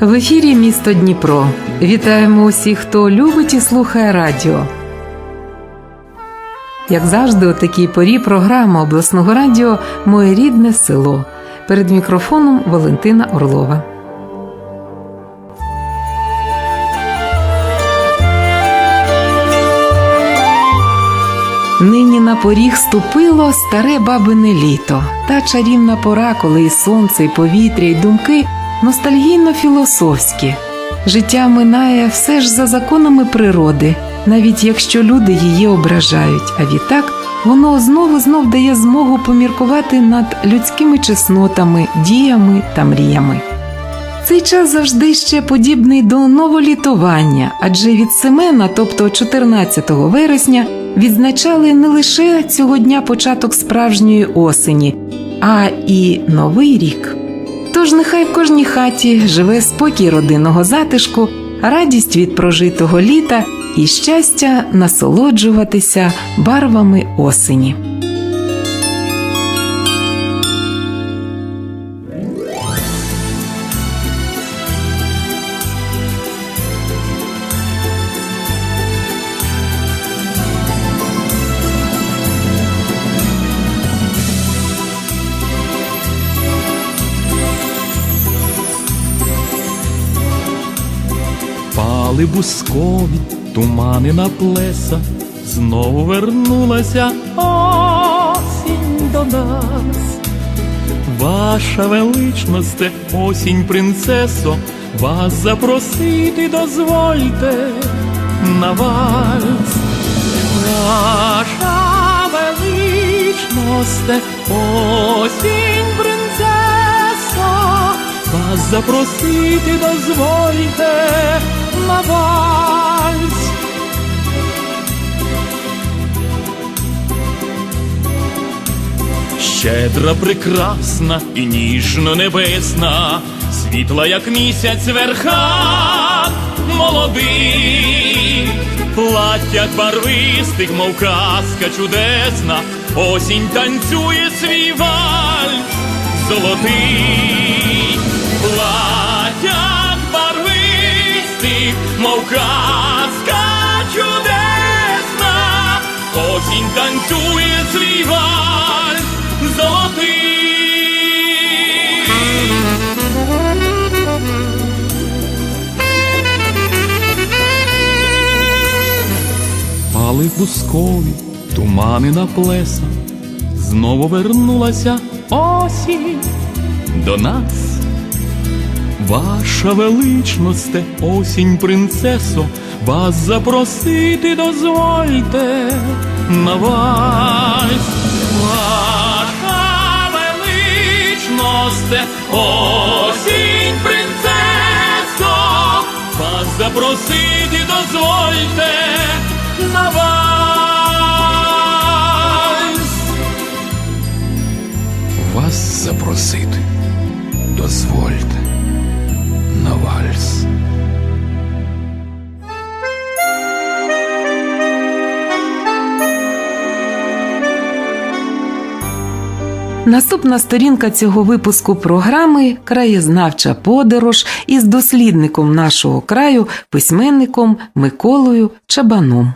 В ефірі місто Дніпро. Вітаємо усіх, хто любить і слухає радіо. Як завжди, у такій порі програма обласного радіо Моє рідне село. Перед мікрофоном Валентина Орлова. Нині на поріг ступило старе бабине літо, та чарівна пора, коли і сонце, і повітря, і думки ностальгійно філософські. Життя минає все ж за законами природи, навіть якщо люди її ображають, а відтак воно знову знов дає змогу поміркувати над людськими чеснотами, діями та мріями. Цей час завжди ще подібний до новолітування, адже від Семена, тобто 14 вересня, відзначали не лише цього дня початок справжньої осені, а і новий рік. Тож нехай в кожній хаті живе спокій родинного затишку, радість від прожитого літа і щастя насолоджуватися барвами осені. Пали бускові, тумани на плеса, знову вернулася осінь до нас. Ваша величносте, осінь принцесо, вас запросити дозвольте на вальс. Ваша величносте, осінь принцесо, вас запросити дозвольте вальс. Щедра, прекрасна і ніжно небесна, світла, як місяць верха, молодий, платтях барвистих, мов казка чудесна, осінь танцює свій вальс золотий, мов чудесна, осінь танцює свій вальс золотий. Пали бускові, тумани на плеса, знову вернулася осінь до нас. Ваша величносте, осінь принцесо, вас запросити дозвольте на вальс. Ваша величносте, осінь принцесо, вас запросити дозвольте на вальс. Вас запросити дозвольте на. Наступна сторінка цього випуску програми краєзнавча подорож із дослідником нашого краю, письменником Миколою Чабаном.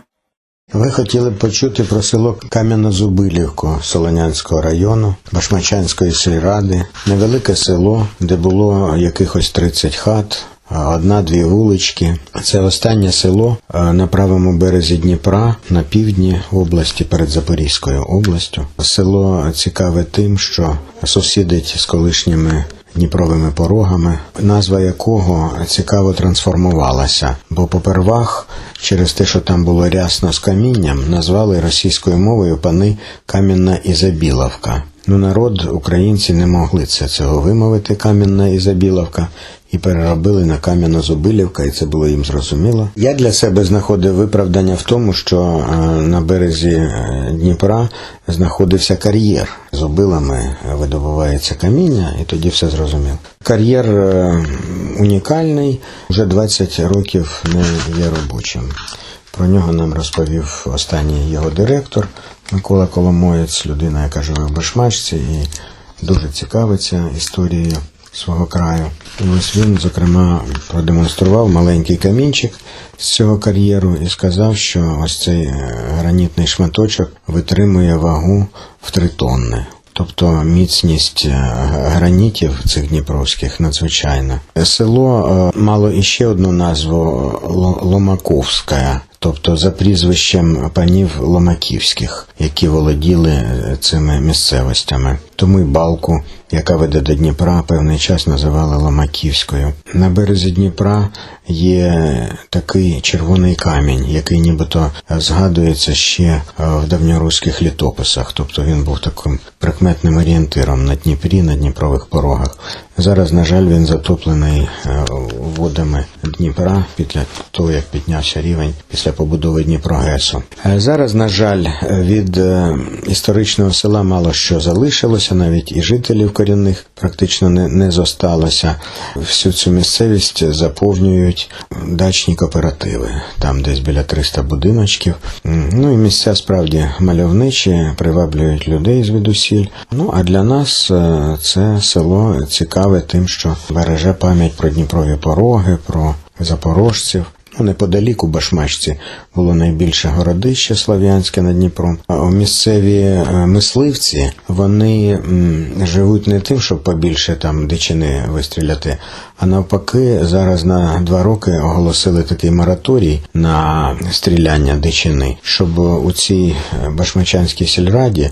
Ви хотіли б почути про село Кам'яно-Зубилівку Солонянського району, Башмачанської сільради, невелике село, де було якихось 30 хат, одна-дві вулички. Це останнє село е, на правому березі Дніпра на півдні області перед Запорізькою областю. Село цікаве тим, що сусідить з колишніми Дніпровими порогами, назва якого цікаво трансформувалася, бо попервах, через те, що там було рясно з камінням, назвали російською мовою пани Кам'яна Ізабіловка. Ну, народ, українці не могли це цього вимовити Кам'яна Ізабіловка і переробили на Кам'яно-Зубилівка, і це було їм зрозуміло. Я для себе знаходив виправдання в тому, що е, на березі е, Дніпра знаходився кар'єр. З обилами видобувається каміння, і тоді все зрозуміло. Кар'єр е, унікальний, вже 20 років не є робочим. Про нього нам розповів останній його директор Микола Коломоєць, людина, яка живе в Башмачці і дуже цікавиться історією свого краю. І ось він, зокрема, продемонстрував маленький камінчик з цього кар'єру і сказав, що ось цей е, гранітний шматочок витримує вагу в три тонни. Тобто міцність е, гранітів цих дніпровських надзвичайна. Село е, мало іще одну назву Ломаковська, тобто за прізвищем панів Ломаківських, які володіли е, цими місцевостями. Тому й балку, яка веде до Дніпра, певний час називали Ломаківською. На березі Дніпра є такий червоний камінь, який нібито згадується ще е, в давньоруських літописах. Тобто він був таким прикметним орієнтиром на Дніпрі, на Дніпрових порогах. Зараз, на жаль, він затоплений е, водами Дніпра після того, як піднявся рівень після побудови Дніпрогесу. Е, Зараз, на жаль, від е, історичного села мало що залишилося, навіть і жителів корінних практично не, не зосталося. Всю цю місцевість заповнюють дачні кооперативи. Там десь біля 300 будиночків. Ну і місця справді мальовничі, приваблюють людей звідусіль. Ну а для нас це село цікаве тим, що береже пам'ять про Дніпрові пороги, про запорожців. Ну, неподалік у Башмачці було найбільше городище Слав'янське над Дніпром. А місцеві е, мисливці вони живуть не тим, щоб побільше там дичини вистріляти, а навпаки, зараз на два роки оголосили такий мораторій на стріляння дичини, щоб у цій е, Башмачанській сільраді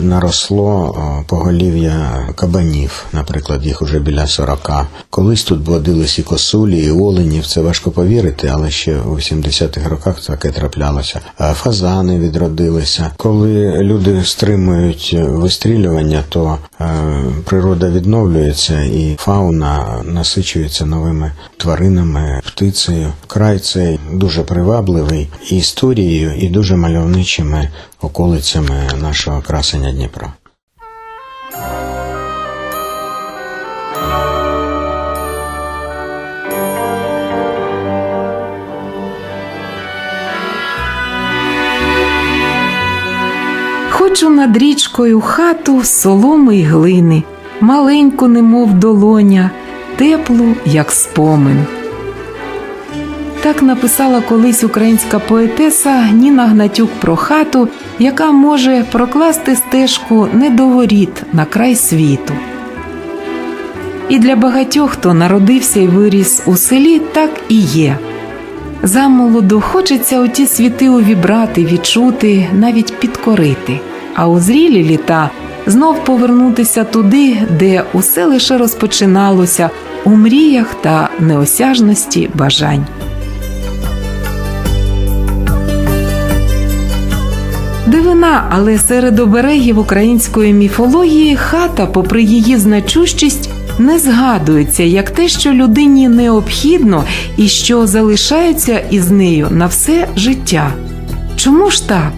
наросло е, поголів'я кабанів, наприклад, їх уже біля 40. Колись тут водились і косулі, і оленів. Це важко повірити, але ще у 70-х роках таке траплялося. Фазани відродилися. Коли люди стримують вистрілювання, то е, природа відновлюється і фауна насичується новими тваринами, птицею. Край цей дуже привабливий історією, і дуже мальовничими околицями нашого красення Дніпра. Хочу над річкою хату соломи й глини, маленьку, немов долоня, теплу, як спомин. Так написала колись українська поетеса Ніна Гнатюк про хату, яка може прокласти стежку не до воріт на край світу. І для багатьох, хто народився і виріс у селі, так і є. Замолоду хочеться оті світи увібрати, відчути, навіть підкорити, а у зрілі літа знов повернутися туди, де усе лише розпочиналося у мріях та неосяжності бажань. Дивина, але серед оберегів української міфології хата, попри її значущість, не згадується як те, що людині необхідно і що залишається із нею на все життя. Чому ж так?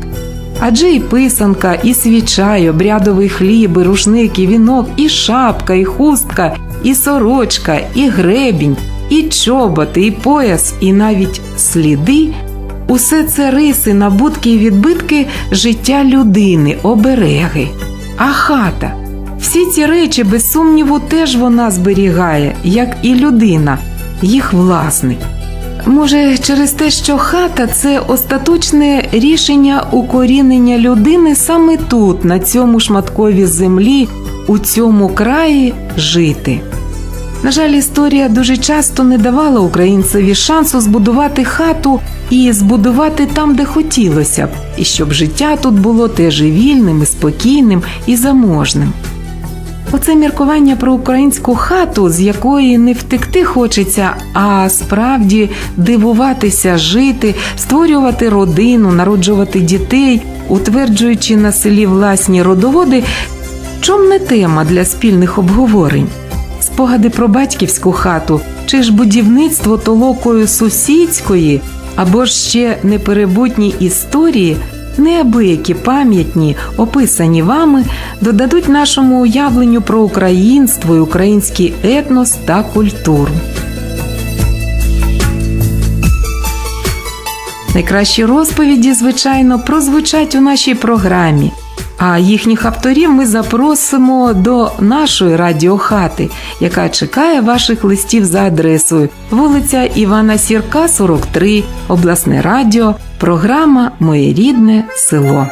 Адже і писанка, і свіча, і обрядовий хліб, і рушник, і вінок, і шапка, і хустка, і сорочка, і гребінь, і чоботи, і пояс, і навіть сліди Усе це риси, набутки і відбитки життя людини, обереги. А хата. Всі ці речі, без сумніву, теж вона зберігає, як і людина, їх власник. Може, через те, що хата це остаточне рішення укорінення людини саме тут, на цьому шматкові землі, у цьому краї жити. На жаль, історія дуже часто не давала українцеві шансу збудувати хату і збудувати там, де хотілося б, і щоб життя тут було теж і вільним, і спокійним, і заможним. Оце міркування про українську хату, з якої не втекти хочеться, а справді дивуватися, жити, створювати родину, народжувати дітей, утверджуючи на селі власні родоводи, чом не тема для спільних обговорень? Спогади про батьківську хату, чи ж будівництво толокою сусідської, або ще неперебутні історії, неабиякі пам'ятні, описані вами, додадуть нашому уявленню про українство і український етнос та культуру. Найкращі розповіді, звичайно, прозвучать у нашій програмі. А їхніх авторів ми запросимо до нашої радіохати, яка чекає ваших листів за адресою вулиця Івана Сірка, 43, обласне радіо, програма Моє рідне село.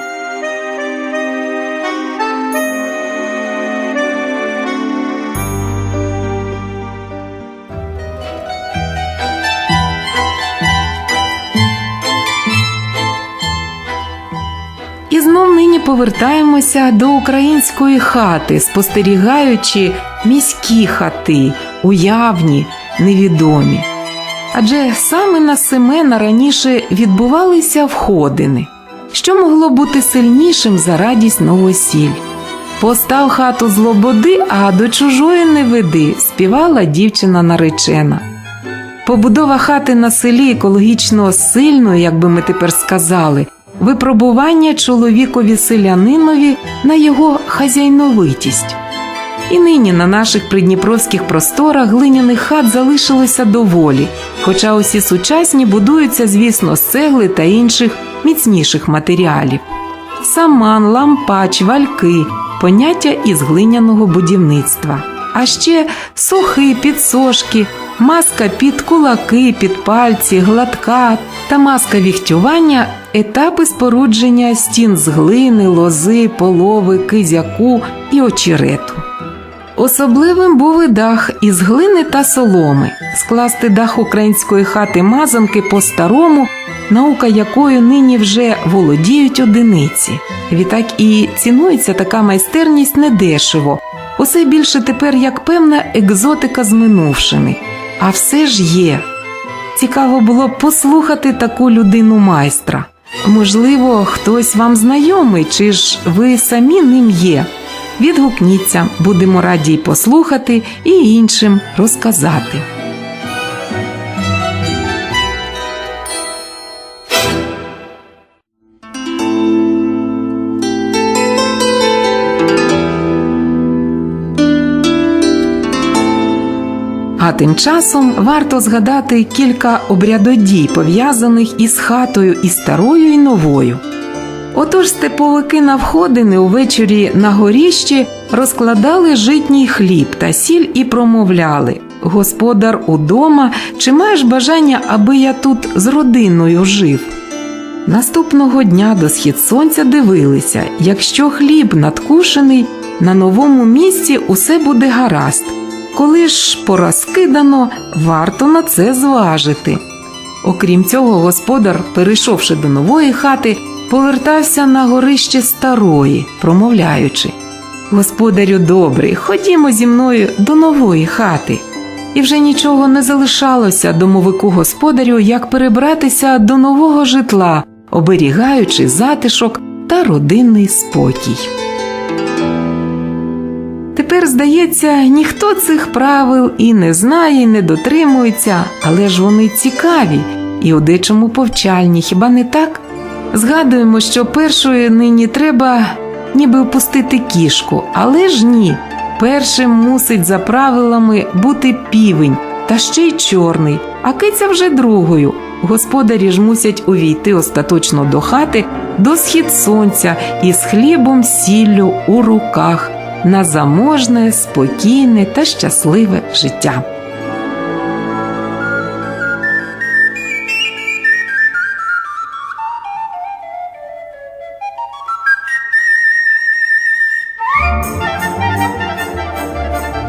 І знов нині повертаємося до української хати, спостерігаючи міські хати, уявні, невідомі. Адже саме на Семена раніше відбувалися входини. Що могло бути сильнішим за радість новосіль? Постав хату з лободи, а до чужої не веди, співала дівчина наречена. Побудова хати на селі екологічно сильною, як би ми тепер сказали, випробування чоловікові селянинові на його хазяйновитість. І нині на наших придніпровських просторах глиняних хат залишилося доволі, хоча усі сучасні будуються, звісно, з цегли та інших міцніших матеріалів. Саман, лампач, вальки поняття із глиняного будівництва. А ще сухи, підсошки, маска під кулаки, під пальці, гладка та маска віхтювання етапи спорудження стін з глини, лози, полови, кизяку і очерету. Особливим був і дах із глини та соломи. Скласти дах української хати мазанки по-старому, наука якою нині вже володіють одиниці. Відтак і цінується така майстерність недешево. Усе більше тепер як певна екзотика з минувшими. А все ж є. Цікаво було б послухати таку людину майстра. Можливо, хтось вам знайомий, чи ж ви самі ним є. Відгукніться, будемо раді й послухати і іншим розказати. А тим часом варто згадати кілька обрядодій, пов'язаних із хатою і старою, і новою. Отож степовики на входини увечері на горіщі розкладали житній хліб та сіль і промовляли Господар удома, чи маєш бажання, аби я тут з родиною жив? Наступного дня до схід сонця дивилися якщо хліб надкушений, на новому місці усе буде гаразд. Коли ж порозкидано, варто на це зважити. Окрім цього, господар, перейшовши до нової хати, повертався на горище старої, промовляючи Господарю добрий, ходімо зі мною до нової хати. І вже нічого не залишалося домовику господарю, як перебратися до нового житла, оберігаючи затишок та родинний спокій. Тепер, здається, ніхто цих правил і не знає, і не дотримується, але ж вони цікаві і у дечому повчальні, хіба не так? Згадуємо, що першою нині треба ніби впустити кішку, але ж ні. Першим мусить за правилами бути півень, та ще й чорний, а киця вже другою. Господарі ж мусять увійти остаточно до хати до схід сонця із хлібом сіллю у руках на заможне, спокійне та щасливе життя.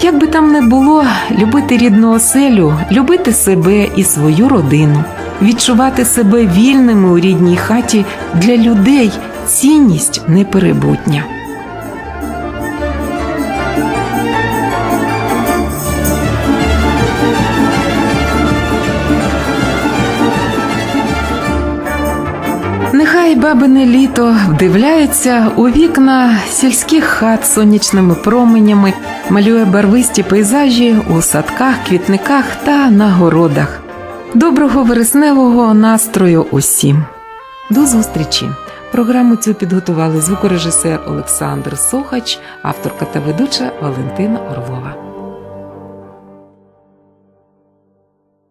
Як би там не було, любити рідну оселю, любити себе і свою родину, відчувати себе вільними у рідній хаті для людей цінність неперебутня. Нехай бабине літо вдивляється у вікна сільських хат сонячними променями, малює барвисті пейзажі у садках, квітниках та на городах. Доброго вересневого настрою усім. До зустрічі! Програму цю підготували звукорежисер Олександр Сохач, авторка та ведуча Валентина Орлова.